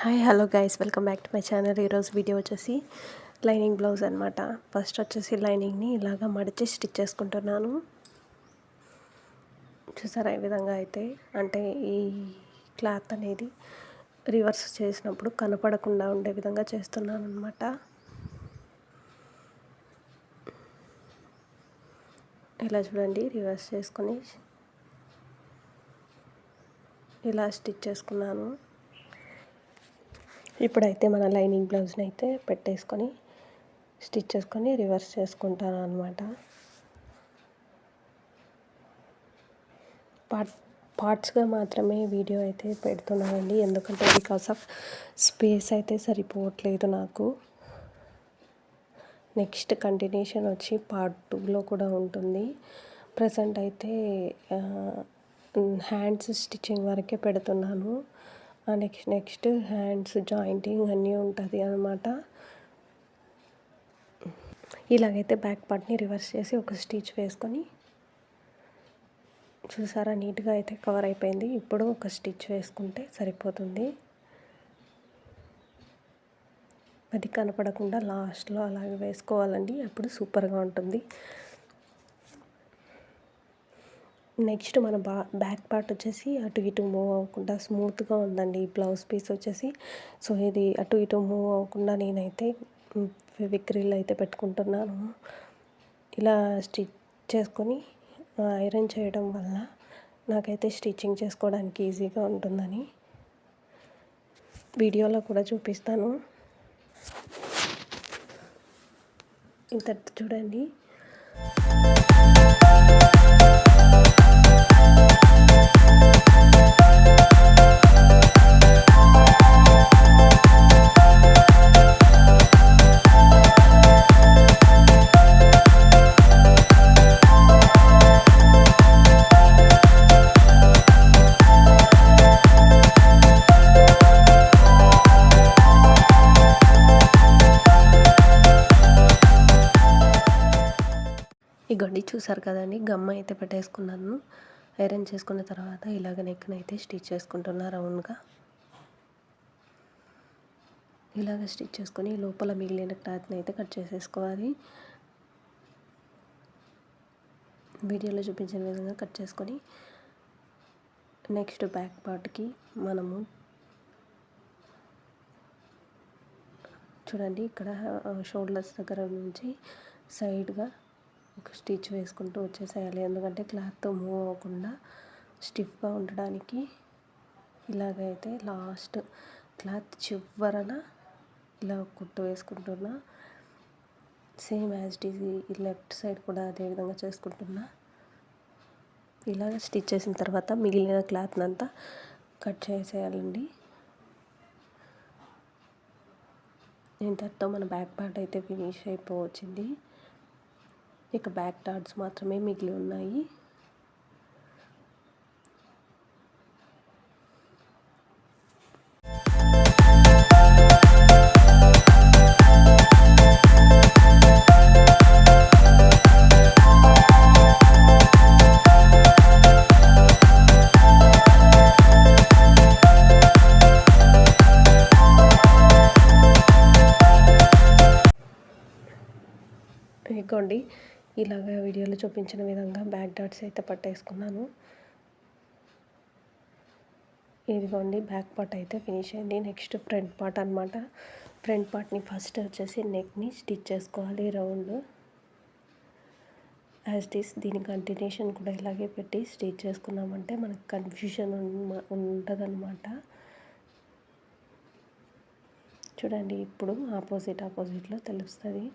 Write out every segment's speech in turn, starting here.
Hi hello guys welcome back to my channel. ఈరోజు video వచ్చేసి lining blouse అనమాట first వచ్చేసి లైనింగ్ని ఇలాగా మడిచి స్టిచ్ చేసుకుంటున్నాను. చూసారా ఈ విధంగా అయితే? అంటే ఈ క్లాత్ అనేది రివర్స్ చేసినప్పుడు కనపడకుండా ఉండే విధంగా చేస్తున్నాను అనమాట ఇలా చూడండి రివర్స్ చేసుకొని ఇలా స్టిచ్ చేసుకున్నాను. ఇప్పుడైతే మన లైనింగ్ బ్లౌజ్ని అయితే పెట్టేసుకొని స్టిచ్ చేసుకొని రివర్స్ చేసుకుంటాను అనమాట పార్ట్ పార్ట్స్గా మాత్రమే వీడియో అయితే పెడుతున్నానండి. ఎందుకంటే బికాస్ ఆఫ్ స్పేస్ అయితే సరిపోవట్లేదు నాకు. నెక్స్ట్ కంటిన్యూషన్ వచ్చి పార్ట్ టూలో కూడా ఉంటుంది. ప్రజెంట్ అయితే హ్యాండ్స్ స్టిచ్చింగ్ వరకే పెడుతున్నాను. నెక్స్ట్ నెక్స్ట్ హ్యాండ్స్ జాయింటింగ్ అన్నీ ఉంటుంది అనమాట ఇలాగైతే బ్యాక్ పార్ట్ని రివర్స్ చేసి ఒక స్టిచ్ వేసుకొని చూసారా నీట్గా అయితే కవర్ అయిపోయింది. ఇప్పుడు ఒక స్టిచ్ వేసుకుంటే సరిపోతుంది. అది కనపడకుండా లాస్ట్లో అలాగే వేసుకోవాలండి. అప్పుడు సూపర్గా ఉంటుంది. నెక్స్ట్ మన బా బ్యాక్ పార్ట్ వచ్చేసి అటు ఇటు మూవ్ అవ్వకుండా స్మూత్గా ఉందండి ఈ బ్లౌజ్ పీస్ వచ్చేసి. సో ఇది అటు ఇటు మూవ్ అవ్వకుండా నేనైతే విక్రిల్ అయితే పెట్టుకుంటున్నాను. ఇలా స్టిచ్ చేసుకొని ఐరన్ చేయడం వల్ల నాకైతే స్టిచ్చింగ్ చేసుకోవడానికి ఈజీగా ఉంటుందని వీడియోలో కూడా చూపిస్తాను. ఇంత చూడండి. ఇగోండి చూసారు కదండి గమ్మ అయితే పెట్టేసుకున్నాను. ఐరన్ చేసుకున్న తర్వాత ఇలాగ నెక్నైతే స్టిచ్ చేసుకుంటున్నా రౌండ్గా. ఇలాగ స్టిచ్ చేసుకొని లోపల మిగిలిన క్లాత్ని అయితే కట్ చేసేసుకోవాలి. వీడియోలో చూపించిన విధంగా కట్ చేసుకొని నెక్స్ట్ బ్యాక్ పార్ట్కి మనము చూడండి ఇక్కడ షోల్డర్స్ దగ్గర నుంచి సైడ్గా ఒక స్టిచ్ వేసుకుంటూ వచ్చేసేయాలి. ఎందుకంటే క్లాత్తో మూవ్ అవ్వకుండా స్టిఫ్గా ఉండడానికి ఇలాగైతే లాస్ట్ క్లాత్ చివరన ఇలా కుట్టు వేసుకుంటున్నా. Same as it left side కూడా అదే విధంగా చేసుకుంటున్నా. ఇలాగ స్టిచ్ చేసిన తర్వాత మిగిలిన క్లాత్ని అంతా కట్ చేసేయాలండి. ఇంతటితో మన బ్యాక్ పార్ట్ అయితే ఫినిష్ అయిపోవచ్చింది. ఇక బ్యాక్ డాట్స్ మాత్రమే మిగిలి ఉన్నాయి. ఇగోండి ఇలాగ వీడియోలో చూపించిన విధంగా బ్యాక్ డాట్స్ అయితే పట్టేసుకున్నాను. ఇదిగోండి బ్యాక్ పార్ట్ అయితే ఫినిష్ అయింది. నెక్స్ట్ ఫ్రంట్ పార్ట్ అనమాట ఫ్రంట్ పార్ట్ని ఫస్ట్ వచ్చేసి నెక్ని స్టిచ్ చేసుకోవాలి రౌండ్. యాజ్ టీస్ దీని కంటిన్యూషన్ కూడా ఇలాగే పెట్టి స్టిచ్ చేసుకున్నామంటే మనకు కన్ఫ్యూషన్ ఉంటుందన్నమాట చూడండి ఇప్పుడు ఆపోజిట్ ఆపోజిట్లో తెలుస్తుంది.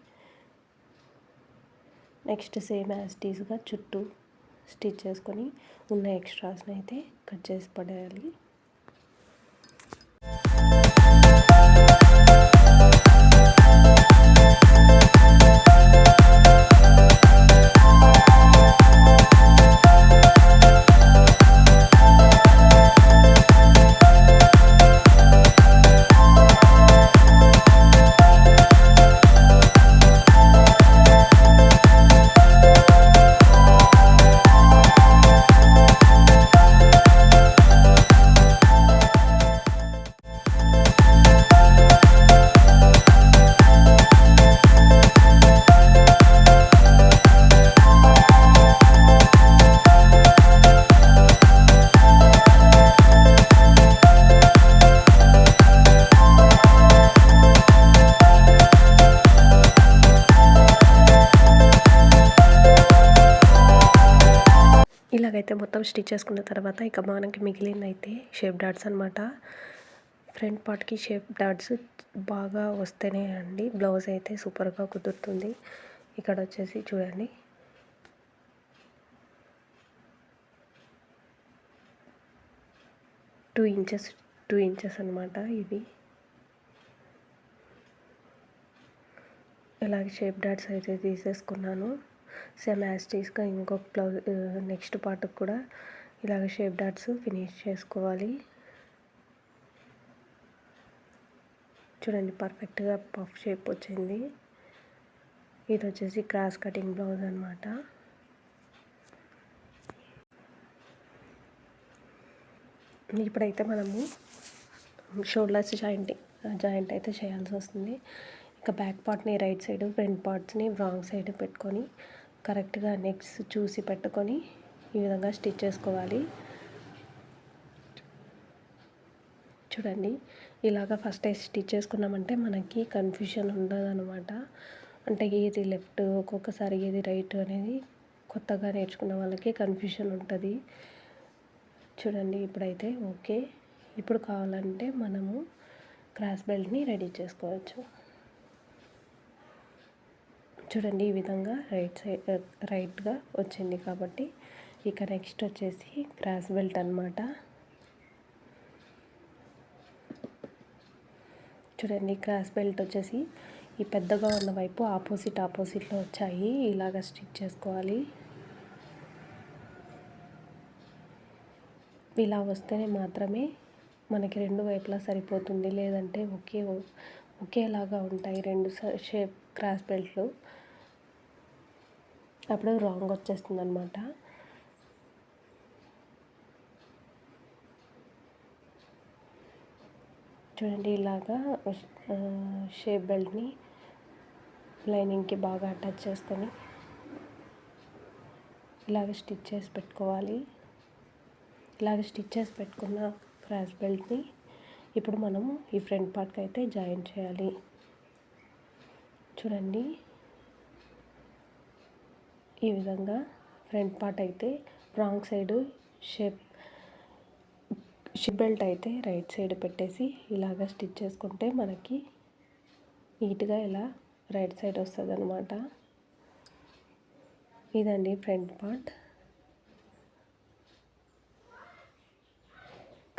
నెక్స్ట్ సేమ్ యాజ్ చుట్టూ స్టిచ్ చేసుకొని ఉన్న ఎక్స్ట్రాస్ని అయితే కట్ చేసి పడేయాలి. ఇలాగైతే మొత్తం స్టిచ్ చేసుకున్న తర్వాత ఇక మనకి మిగిలింది అయితే షేప్ డాట్స్ అనమాట ఫ్రంట్ పార్ట్కి షేప్ డాట్స్ బాగా వస్తేనే అండి. బ్లౌజ్ అయితే సూపర్గా కుదురుతుంది. ఇక్కడ వచ్చేసి చూడండి. టూ ఇంచెస్ టూ ఇంచెస్ అనమాట ఇది ఇలాగే షేప్ డాట్స్ అయితే తీసేసుకున్నాను. సేమ్ యాస్టీస్గా ఇంకొక బ్లౌజ్ నెక్స్ట్ పార్ట్కి కూడా ఇలాగ షేప్ డాట్స్ ఫినిష్ చేసుకోవాలి. చూడండి పర్ఫెక్ట్గా పఫ్ షేప్ వచ్చింది. ఇది వచ్చేసి క్రాస్ కటింగ్ బ్లౌజ్ అనమాట ఇప్పుడైతే మనము షోల్డర్స్ జాయింట్ జాయింట్ అయితే చేయాల్సి వస్తుంది. ఇంకా బ్యాక్ పార్ట్ని రైట్ సైడ్ ఫ్రంట్ పార్ట్స్ని రాంగ్ సైడ్ పెట్టుకొని కరెక్ట్గా నెక్స్ చూసి పెట్టుకొని ఈ విధంగా స్టిచ్ చేసుకోవాలి. చూడండి ఇలాగ ఫస్ట్ స్టిచ్ చేసుకున్నామంటే మనకి కన్ఫ్యూషన్ ఉండదనమాట అంటే ఏది లెఫ్ట్ ఒక్కొక్కసారి ఏది రైట్ అనేది కొత్తగా నేర్చుకున్న వాళ్ళకి కన్ఫ్యూషన్ ఉంటుంది. చూడండి ఇప్పుడైతే ఓకే. ఇప్పుడు కావాలంటే మనము క్రాస్ బెల్ట్ని రెడీ చేసుకోవచ్చు. చూడండి ఈ విధంగా రైట్ సైడ్ రైట్గా వచ్చింది కాబట్టి ఇక నెక్స్ట్ వచ్చేసి క్రాస్ బెల్ట్ అనమాట చూడండి క్రాస్ బెల్ట్ వచ్చేసి ఈ పెద్దగా ఉన్న వైపు ఆపోజిట్ ఆపోజిట్లో వచ్చాయి. ఇలాగ స్టిచ్ చేసుకోవాలి. ఇలా వస్తేనే మాత్రమే మనకి రెండు వైపులా సరిపోతుంది. లేదంటే ఒకే ఒకేలాగా ఉంటాయి రెండు షేప్ క్రాస్ బెల్ట్లు. అప్పుడు రాంగ్ వచ్చేస్తుంది అనమాట చూడండి ఇలాగా షేప్ బెల్ట్ని లైనింగ్కి బాగా అటాచ్ చేసుకొని ఇలాగ స్టిచ్ చేసి పెట్టుకోవాలి. ఇలాగ స్టిచ్ చేసి పెట్టుకున్న క్రాస్ బెల్ట్ని ఇప్పుడు మనము ఈ ఫ్రంట్ పార్ట్కి అయితే జాయిన్ చేయాలి. చూడండి. ఈ విధంగా ఫ్రంట్ పార్ట్ అయితే wrong side shape ship belt అయితే రైట్ సైడ్ పెట్టేసి ఇలాగ స్టిచ్ చేసుకుంటే మనకి నీట్గా ఇలా రైట్ సైడ్ వస్తుంది అనమాట ఇదండి front part.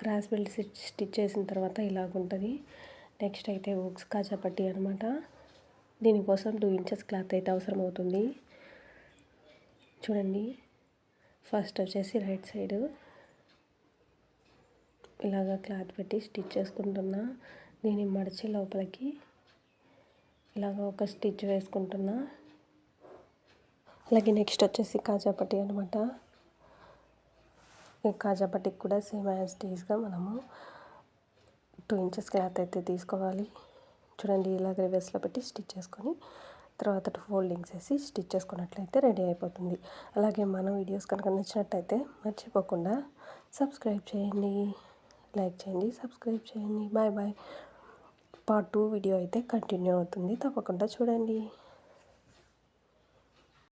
Cross belt stitch చేసిన తర్వాత ఇలాగుంటుంది. నెక్స్ట్ అయితే ఓక్స్ కాజా పట్టి అనమాట దీనికోసం టూ ఇంచెస్ క్లాత్ అయితే అవసరం అవుతుంది చూడండి. ఫస్ట్ వచ్చేసి రైట్ సైడ్ ఇలాగ క్లాత్ పెట్టి స్టిచ్ చేసుకుంటున్నా. దీన్ని మడిచి లోపలికి ఇలాగ ఒక స్టిచ్ వేసుకుంటున్నా. అలాగే నెక్స్ట్ వచ్చేసి కాజాపట్టి అనమాట ఈ కాజాపట్టికి కూడా సేమ్ యాజ్ టీస్గా మనము టూ ఇంచెస్ క్లాత్ అయితే తీసుకోవాలి. చూడండి ఇలాగ రివర్స్లో పెట్టి స్టిచ్ చేసుకొని తర్వాత ఫోల్డింగ్స్ వేసి స్టిచ్ చేసుకున్నట్లయితే రెడీ అయిపోతుంది. అలాగే మన వీడియోస్ కనుక నచ్చినట్టయితే మర్చిపోకుండా సబ్స్క్రైబ్ చేయండి లైక్ చేయండి సబ్స్క్రైబ్ చేయండి. Bye bye. Part two video అయితే కంటిన్యూ అవుతుంది. తప్పకుండా చూడండి.